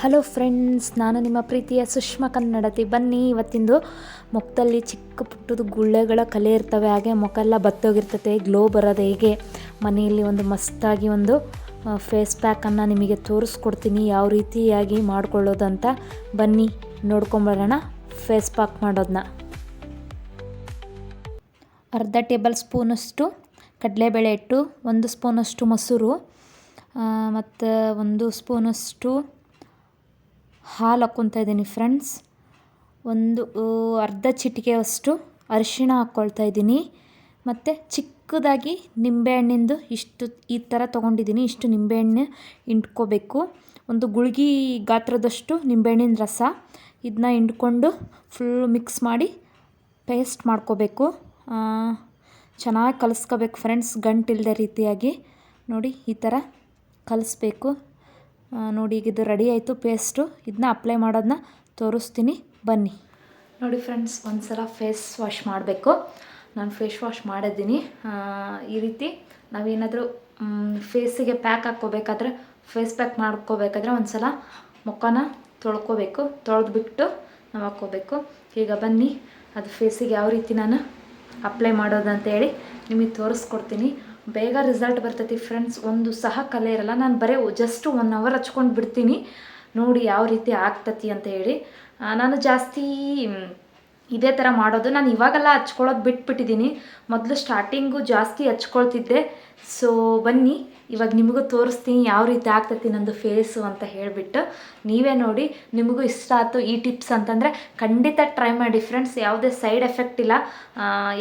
Hello friends ನಾನು ನಿಮ್ಮ ಪ್ರೀತಿಯ ಸುಷ್ಮಾ ಕನ್ನಡತಿ. ಬನ್ನಿ, ಇವತ್ತಿಂದು ಮುಖದಲ್ಲಿ ಚಿಕ್ಕ ಪುಟ್ಟದ ಗುಳ್ಳೆಗಳ ಕಲೆ ಇರ್ತವೆ. ಹಾಗೆ ಮುಖ ಎಲ್ಲ ಬತ್ತೋಗಿರ್ತತೆ. ಗ್ಲೋ ಬರೋದು ಹೇಗೆ? ಮನೆಯಲ್ಲಿ ಒಂದು ಮಸ್ತಾಗಿ ಒಂದು ಫೇಸ್ ಪ್ಯಾಕನ್ನು ನಿಮಗೆ ತೋರಿಸ್ಕೊಡ್ತೀನಿ. ಯಾವ ರೀತಿಯಾಗಿ ಮಾಡ್ಕೊಳ್ಳೋದಂತ ಬನ್ನಿ, ನೋಡ್ಕೊಂಬರೋಣ. ಫೇಸ್ ಪ್ಯಾಕ್ ಮಾಡೋದನ್ನ ಅರ್ಧ ಟೇಬಲ್ ಸ್ಪೂನಷ್ಟು ಕಡಲೆಬೇಳೆ ಇಟ್ಟು ಒಂದು ಸ್ಪೂನಷ್ಟು ಮೊಸರು ಮತ್ತು ಒಂದು ಸ್ಪೂನಷ್ಟು ಹಾಲು ಹಾಕ್ಕೊತಾ ಇದ್ದೀನಿ ಫ್ರೆಂಡ್ಸ್. ಒಂದು ಅರ್ಧ ಚಿಟಿಕೆಯಷ್ಟು ಅರಿಶಿಣ ಹಾಕ್ಕೊಳ್ತಾ ಇದ್ದೀನಿ. ಮತ್ತು ಚಿಕ್ಕದಾಗಿ ನಿಂಬೆಹಣ್ಣಿಂದು ಇಷ್ಟು, ಈ ಥರ ತೊಗೊಂಡಿದ್ದೀನಿ, ಇಷ್ಟು ನಿಂಬೆಹಣ್ಣು ಹಿಂಡ್ಕೋಬೇಕು. ಒಂದು ಗುಳ್ಗಿ ಗಾತ್ರದಷ್ಟು ನಿಂಬೆಹಣ್ಣಿನ ರಸ ಇದನ್ನ ಹಿಂಡ್ಕೊಂಡು ಫುಲ್ ಮಿಕ್ಸ್ ಮಾಡಿ ಪೇಸ್ಟ್ ಮಾಡ್ಕೋಬೇಕು. ಚೆನ್ನಾಗಿ ಕಲಿಸ್ಕೋಬೇಕು ಫ್ರೆಂಡ್ಸ್ ಗಂಟಿಲ್ಲದೆ ರೀತಿಯಾಗಿ. ನೋಡಿ, ಈ ಥರ ಕಲಿಸ್ಬೇಕು. ನೋಡಿ ಈಗ ಇದು ರೆಡಿ ಆಯಿತು ಪೇಸ್ಟು ಇದನ್ನ ಅಪ್ಲೈ ಮಾಡೋದನ್ನ ತೋರಿಸ್ತೀನಿ. ಬನ್ನಿ. ನೋಡಿ ಫ್ರೆಂಡ್ಸ್ ಒಂದು ಸಲ ಫೇಸ್ ವಾಶ್ ಮಾಡಬೇಕು. ನಾನು ಫೇಸ್ ವಾಶ್ ಮಾಡಿದ್ದೀನಿ. ಈ ರೀತಿ ನಾವೇನಾದರೂ ಫೇಸಿಗೆ ಪ್ಯಾಕ್ ಹಾಕ್ಕೋಬೇಕಾದ್ರೆ ಫೇಸ್ ಪ್ಯಾಕ್ ಮಾಡ್ಕೋಬೇಕಾದ್ರೆ ಒಂದು ಸಲ ಮುಖನ ತೊಳ್ಕೋಬೇಕು. ತೊಳೆದ್ಬಿಟ್ಟು ನಾವು ಹಾಕ್ಕೋಬೇಕು. ಈಗ ಬನ್ನಿ, ಅದು ಫೇಸಿಗೆ ಯಾವ ರೀತಿ ನಾನು ಅಪ್ಲೈ ಮಾಡೋದು ಅಂತ ಹೇಳಿ ನಿಮಗೆ ತೋರಿಸ್ಕೊಡ್ತೀನಿ. ಬೇಗ ರಿಸಲ್ಟ್ ಬರ್ತೈತಿ ಫ್ರೆಂಡ್ಸ್ ಒಂದು ಸಹ ಕಲೆ ಇರಲ್ಲ. ನಾನು ಬರೀ ಜಸ್ಟ್ ಒನ್ ಅವರ್ ಹಚ್ಕೊಂಡು ಬಿಡ್ತೀನಿ. ನೋಡಿ ಯಾವ ರೀತಿ ಆಗ್ತತಿ ಅಂತ ಹೇಳಿ. ನಾನು ಜಾಸ್ತಿ ಇದೇ ಥರ ಮಾಡೋದು. ನಾನು ಇವಾಗೆಲ್ಲ ಹಚ್ಕೊಳ್ಳೋದು ಬಿಟ್ಬಿಟ್ಟಿದ್ದೀನಿ ಮೊದಲು ಸ್ಟಾರ್ಟಿಂಗು ಜಾಸ್ತಿ ಹಚ್ಕೊಳ್ತಿದ್ದೆ. ಸೊ ಬನ್ನಿ, ಇವಾಗ ನಿಮಗೂ ತೋರಿಸ್ತೀನಿ ಯಾವ ರೀತಿ ಆಗ್ತೈತಿ ನಂದು ಫೇಸು ಅಂತ ಹೇಳಿಬಿಟ್ಟು. ನೀವೇ ನೋಡಿ, ನಿಮಗೂ ಇಷ್ಟ ಆಯ್ತು ಈ ಟಿಪ್ಸ್ ಅಂತಂದರೆ ಖಂಡಿತ ಟ್ರೈ ಮಾಡಿ ಫ್ರೆಂಡ್ಸ್ ಯಾವುದೇ ಸೈಡ್ ಎಫೆಕ್ಟ್ ಇಲ್ಲ.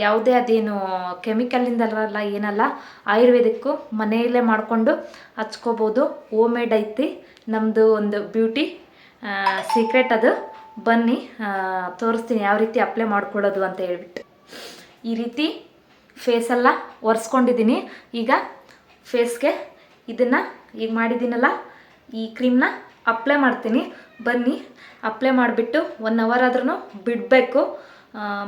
ಯಾವುದೇ ಅದೇನು ಕೆಮಿಕಲಿಂದಲ್ಲ ಏನಲ್ಲ, ಆಯುರ್ವೇದಿಕ್ಕು ಮನೆಯಲ್ಲೇ ಮಾಡಿಕೊಂಡು ಹಚ್ಕೋಬೋದು. ಓಮೇಡ್ ಮೇಡ್ ಐತಿ. ನಮ್ಮದು ಒಂದು ಬ್ಯೂಟಿ ಸೀಕ್ರೆಟ್ ಅದು. ಬನ್ನಿ ತೋರಿಸ್ತೀನಿ ಯಾವ ರೀತಿ ಅಪ್ಲೈ ಮಾಡ್ಕೊಳ್ಳೋದು ಅಂತ ಹೇಳ್ಬಿಟ್ಟು. ಈ ರೀತಿ ಫೇಸೆಲ್ಲ ಒರೆಸ್ಕೊಂಡಿದ್ದೀನಿ. ಈಗ ಫೇಸ್ಗೆ ಇದನ್ನು ಈಗ ಮಾಡಿದ್ದೀನಲ್ಲ, ಈ ಕ್ರೀಮ್ನ ಅಪ್ಲೈ ಮಾಡ್ತೀನಿ. ಬನ್ನಿ ಅಪ್ಲೈ ಮಾಡಿಬಿಟ್ಟು ಒನ್ ಅವರ್ ಆದ್ರೂ ಬಿಡಬೇಕು.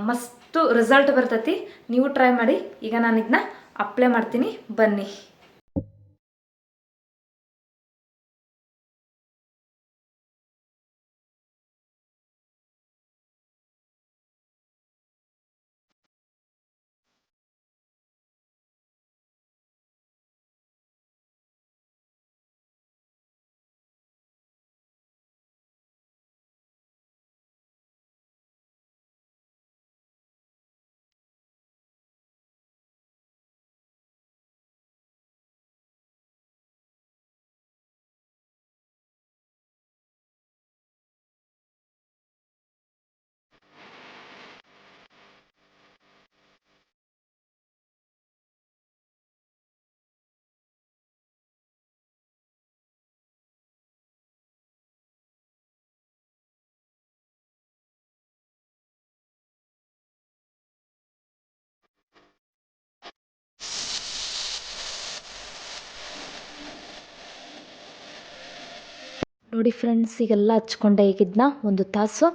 ಮಸ್ತು ರಿಸಲ್ಟ್ ಬರ್ತೈತಿ. ನೀವು ಟ್ರೈ ಮಾಡಿ, ಈಗ ನಾನು ಇದನ್ನ ಅಪ್ಲೈ ಮಾಡ್ತೀನಿ. ಬನ್ನಿ. ನೋಡಿ ಫ್ರೆಂಡ್ಸ್ ಈಗೆಲ್ಲ ಹಚ್ಕೊಂಡೆ ಈಗ ಇದನ್ನ ಒಂದು ತಾಸು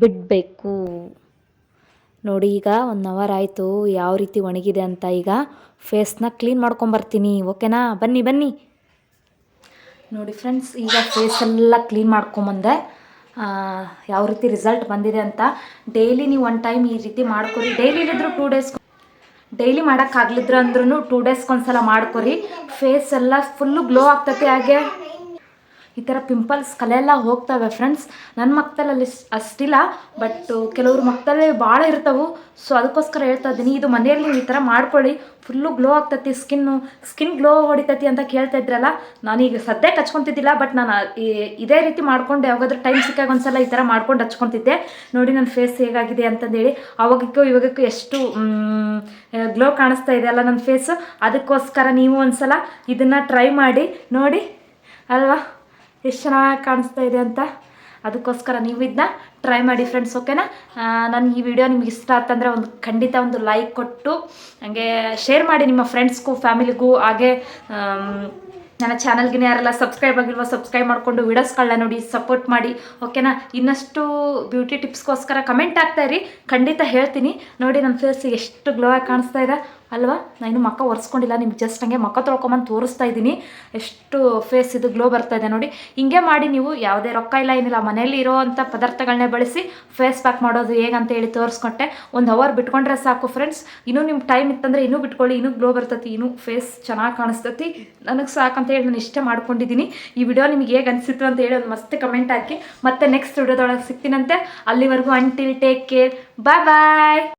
ಬಿಡಬೇಕು. ನೋಡಿ, ಈಗ ಒನ್ ಅವರ್ ಆಯಿತು. ಯಾವ ರೀತಿ ಒಣಗಿದೆ ಅಂತ ಈಗ ಫೇಸ್ನ ಕ್ಲೀನ್ ಮಾಡ್ಕೊಂಬರ್ತೀನಿ. ಓಕೆನಾ ಬನ್ನಿ ಬನ್ನಿ. ನೋಡಿ ಫ್ರೆಂಡ್ಸ್ ಈಗ ಫೇಸ್ ಎಲ್ಲ ಕ್ಲೀನ್ ಮಾಡ್ಕೊಂಬಂದೆ. ಯಾವ ರೀತಿ ರಿಸಲ್ಟ್ ಬಂದಿದೆ ಅಂತ. ಡೈಲಿ ನೀವು ಒನ್ ಟೈಮ್ ಈ ರೀತಿ ಮಾಡ್ಕೊರಿ. ಡೈಲಿ ಇಲ್ಲಿದ್ರು ಟೂ ಡೇಸ್ ಡೈಲಿ ಮಾಡೋಕ್ಕಾಗ್ಲಿದ್ರು ಅಂದ್ರೂ ಟೂ ಡೇಸ್ಗೊಂದ್ಸಲ ಮಾಡ್ಕೊರಿ. ಫೇಸ್ ಎಲ್ಲ ಫುಲ್ಲು ಗ್ಲೋ ಆಗ್ತೈತಿ ಹಾಗೆ. ಈ ಥರ ಪಿಂಪಲ್ಸ್ ಕಲೆ ಎಲ್ಲ ಹೋಗ್ತವೆ ಫ್ರೆಂಡ್ಸ್ ನನ್ನ ಮಕ್ಕಳಲ್ಲಿ ಅಷ್ಟಿಲ್ಲ ಬಟ್ ಕೆಲವ್ರ ಮಕ್ಕಳಲ್ಲಿ ಭಾಳ ಇರ್ತವೆ. ಸೊ ಅದಕ್ಕೋಸ್ಕರ ಹೇಳ್ತಾ ಇದ್ದೀನಿ, ಇದು ಮನೆಯಲ್ಲಿ ನೀವು ಈ ಥರ ಮಾಡ್ಕೊಳ್ಳಿ. ಫುಲ್ಲು ಗ್ಲೋ ಆಗ್ತತಿ ಸ್ಕಿನ್ನು ಸ್ಕಿನ್ ಗ್ಲೋ ಹೊಡಿತೈತಿ ಅಂತ ಕೇಳ್ತಾ ಇದ್ರಲ್ಲ ನಾನೀಗ ಸದ್ಯಕ್ಕೆ ಹಚ್ಕೊತಿದ್ದಿಲ್ಲ ಬಟ್ ನಾನು ಇದೇ ರೀತಿ ಮಾಡ್ಕೊಂಡು. ಯಾವಾಗಾದ್ರೂ ಟೈಮ್ ಸಿಕ್ಕಾಗ ಒಂದ್ಸಲ ಈ ಥರ ಮಾಡ್ಕೊಂಡು ಹಚ್ಕೊತಿದ್ದೆ. ನೋಡಿ ನನ್ನ ಫೇಸ್ ಹೇಗಾಗಿದೆ ಅಂತಂದೇಳಿ ಅವಾಗಕ್ಕೂ ಇವಾಗಕ್ಕೂ ಎಷ್ಟು ಗ್ಲೋ ಕಾಣಿಸ್ತಾ ಇದೆ ಅಲ್ಲ ನನ್ನ ಫೇಸು ಅದಕ್ಕೋಸ್ಕರ ನೀವು ಒಂದ್ಸಲ ಇದನ್ನು ಟ್ರೈ ಮಾಡಿ, ನೋಡಿ, ಅಲ್ವಾ? ಎಷ್ಟು ಚೆನ್ನಾಗಿ ಕಾಣಿಸ್ತಾ ಇದೆ ಅಂತ ಅದಕ್ಕೋಸ್ಕರ ನೀವು ಇದನ್ನ ಟ್ರೈ ಮಾಡಿ ಫ್ರೆಂಡ್ಸ್ ಓಕೆನಾ ನಾನು ಈ ವಿಡಿಯೋ ನಿಮ್ಗೆ ಇಷ್ಟ ಆತಂದರೆ ಒಂದು ಖಂಡಿತ ಒಂದು ಲೈಕ್ ಕೊಟ್ಟು, ಹಾಗೆ ಶೇರ್ ಮಾಡಿ ನಿಮ್ಮ ಫ್ರೆಂಡ್ಸ್ಗೂ ಫ್ಯಾಮಿಲಿಗೂ ಹಾಗೆ ನನ್ನ ಚಾನಲ್ಗಿನ ಯಾರೆಲ್ಲ ಸಬ್ಸ್ಕ್ರೈಬ್ ಆಗಿಲ್ವ ಸಬ್ಸ್ಕ್ರೈಬ್ ಮಾಡಿಕೊಂಡು ವಿಡಿಯೋಸ್ಗಳನ್ನ ನೋಡಿ ಸಪೋರ್ಟ್ ಮಾಡಿ ಓಕೆನಾ ಇನ್ನಷ್ಟು ಬ್ಯೂಟಿ ಟಿಪ್ಸ್ಗೋಸ್ಕರ ಕಮೆಂಟ್ ಆಗ್ತಾಯಿರಿ ಖಂಡಿತ ಹೇಳ್ತೀನಿ. ನೋಡಿ, ನನ್ನ ಫೇಸ್ ಎಷ್ಟು ಗ್ಲೋ ಆಗಿ ಕಾಣಿಸ್ತಾ ಇದೆ. ಅಲ್ವಾ? ನಾನು ಮಕ್ಕ ಒರೆಸ್ಕೊಂಡಿಲ್ಲ, ನಿಮ್ಗೆ ಜಸ್ಟ್ ಹಂಗೆ ಮಕ್ಕ ತೊಳ್ಕೊಂಬಂದು ತೋರಿಸ್ತಾ ಇದ್ದೀನಿ. ಎಷ್ಟು ಫೇಸ್ ಇದು ಗ್ಲೋ ಬರ್ತಾ ಇದೆ ನೋಡಿ. ಹಿಂಗೆ ಮಾಡಿ ನೀವು ಯಾವುದೇ ರೊಕ್ಕ ಇಲ್ಲ, ಏನಿಲ್ಲ, ಮನೇಲಿ ಇರೋವಂಥ ಪದಾರ್ಥಗಳನ್ನೇ ಬಳಸಿ ಫೇಸ್ ಪ್ಯಾಕ್ ಮಾಡೋದು ಹೇಗಂತ ಹೇಳಿ ತೋರಿಸ್ಕೊಟ್ಟೆ. ಒಂದು ಅವರ್ ಬಿಟ್ಕೊಂಡ್ರೆ ಸಾಕು ಫ್ರೆಂಡ್ಸ್ ಇನ್ನೂ ನಿಮ್ಮ ಟೈಮ್ ಇತ್ತಂದರೆ ಇನ್ನೂ ಬಿಟ್ಕೊಳ್ಳಿ, ಇನ್ನೂ ಗ್ಲೋ ಬರ್ತೈತಿ, ಇನ್ನೂ ಫೇಸ್ ಚೆನ್ನಾಗಿ ಕಾಣಿಸ್ತೈತಿ. ನನಗೆ ಸಾಕಂತ ಹೇಳಿ ನಾನು ಇಷ್ಟೇ ಮಾಡ್ಕೊಂಡಿದ್ದೀನಿ. ಈ ವಿಡಿಯೋ ನಿಮಗೆ ಹೇಗೆ ಅನಿಸಿತು ಅಂತ ಹೇಳಿ ಒಂದು ಮಸ್ತ್ ಕಮೆಂಟ್ ಹಾಕಿ. ಮತ್ತೆ ನೆಕ್ಸ್ಟ್ ವಿಡಿಯೋದೊಳಗೆ ಸಿಗ್ತೀನಂತೆ. ಅಲ್ಲಿವರೆಗೂ until take care bye bye